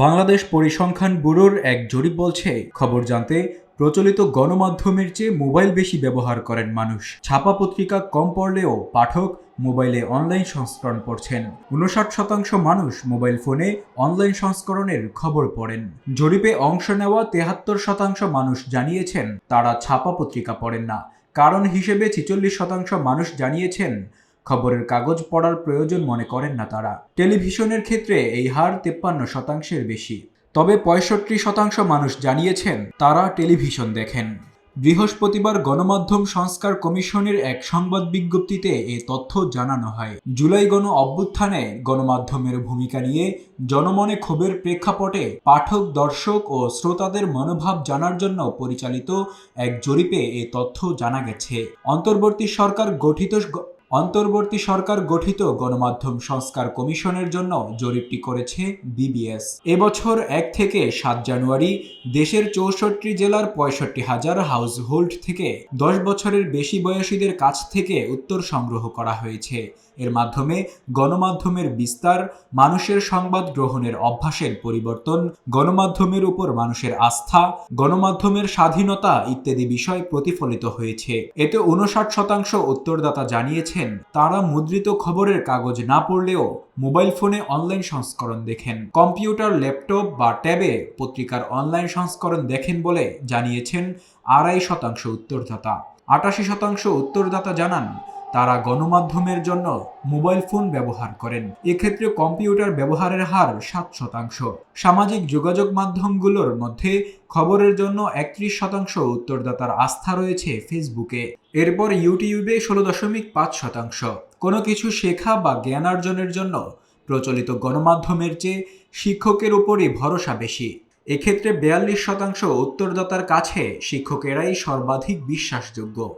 বাংলাদেশ পরিসংখ্যান ব্যুরোর এক জরিপ বলছে, খবর জানতে প্রচলিত গণমাধ্যমের চেয়ে মোবাইল বেশি ব্যবহার করেন মানুষ। ছাপা পত্রিকা কম পড়লেও পাঠক মোবাইলে অনলাইন সংস্করণ পড়ছেন। উনষাট শতাংশ মানুষ মোবাইল ফোনে অনলাইন সংস্করণের খবর পড়েন। জরিপে অংশ নেওয়া তেহাত্তর শতাংশ মানুষ জানিয়েছেন, তারা ছাপা পত্রিকা পড়েন না। কারণ হিসেবে ছিচল্লিশ শতাংশ মানুষ জানিয়েছেন খবরের কাগজ পড়ার প্রয়োজন মনে করেন না তারা। টেলিভিশনের ক্ষেত্রে এই হার তেপ্পান্ন শতাংশের বেশি। তবে পঁয়ষট্টি শতাংশ মানুষ জানিয়েছেন, তারা টেলিভিশন দেখেন। বৃহস্পতিবার গণমাধ্যম সংস্কার কমিশনের এক সংবাদ বিজ্ঞপ্তিতে এ তথ্য জানানো হয়। জুলাই গণ অভ্যুত্থানে গণমাধ্যমের ভূমিকা নিয়ে জনমনে ক্ষোভের প্রেক্ষাপটে পাঠক, দর্শক ও শ্রোতাদের মনোভাব জানার জন্য পরিচালিত এক জরিপে এ তথ্য জানা গেছে। অন্তর্বর্তী সরকার গঠিত অন্তর্বর্তী সরকার গঠিত গণমাধ্যম সংস্কার কমিশনের জন্য জরিপটি করেছে বিবিএস। এবছর এক থেকে সাত জানুয়ারি দেশের চৌষট্টি জেলার পঁয়ষট্টি হাজার হাউস হোল্ড থেকে দশ বছরের বেশি বয়সীদের কাছ থেকে উত্তর সংগ্রহ করা হয়েছে। এর মাধ্যমে গণমাধ্যমের বিস্তার, মানুষের সংবাদ গ্রহণের অভ্যাসের পরিবর্তন, গণমাধ্যমের উপর মানুষের আস্থা, গণমাধ্যমের স্বাধীনতা ইত্যাদি বিষয় প্রতিফলিত হয়েছে। এতে উনষাট শতাংশ উত্তরদাতা জানিয়েছেন তারা মুদ্রিত খবরের কাগজ না পড়লেও মোবাইল ফোনে অনলাইন সংস্করণ দেখেন। কম্পিউটার, ল্যাপটপ বা ট্যাবে পত্রিকার অনলাইন সংস্করণ দেখেন বলে জানিয়েছেন আড়াই শতাংশ উত্তরদাতা। আটাশি শতাংশ উত্তরদাতা জানান তারা গণমাধ্যমের জন্য মোবাইল ফোন ব্যবহার করেন। এক্ষেত্রে কম্পিউটার ব্যবহারের হার সাত শতাংশ। সামাজিক যোগাযোগ মাধ্যমগুলোর মধ্যে খবরের জন্য একত্রিশ শতাংশ উত্তরদাতার আস্থা রয়েছে ফেসবুকে। এরপর ইউটিউবে ষোলো দশমিক পাঁচ শতাংশ। কোনো কিছু শেখা বা জ্ঞান অর্জনের জন্য প্রচলিত গণমাধ্যমের চেয়ে শিক্ষকের উপরই ভরসা বেশি। এক্ষেত্রে বিয়াল্লিশ শতাংশ উত্তরদাতার কাছে শিক্ষকেরাই সর্বাধিক বিশ্বাসযোগ্য।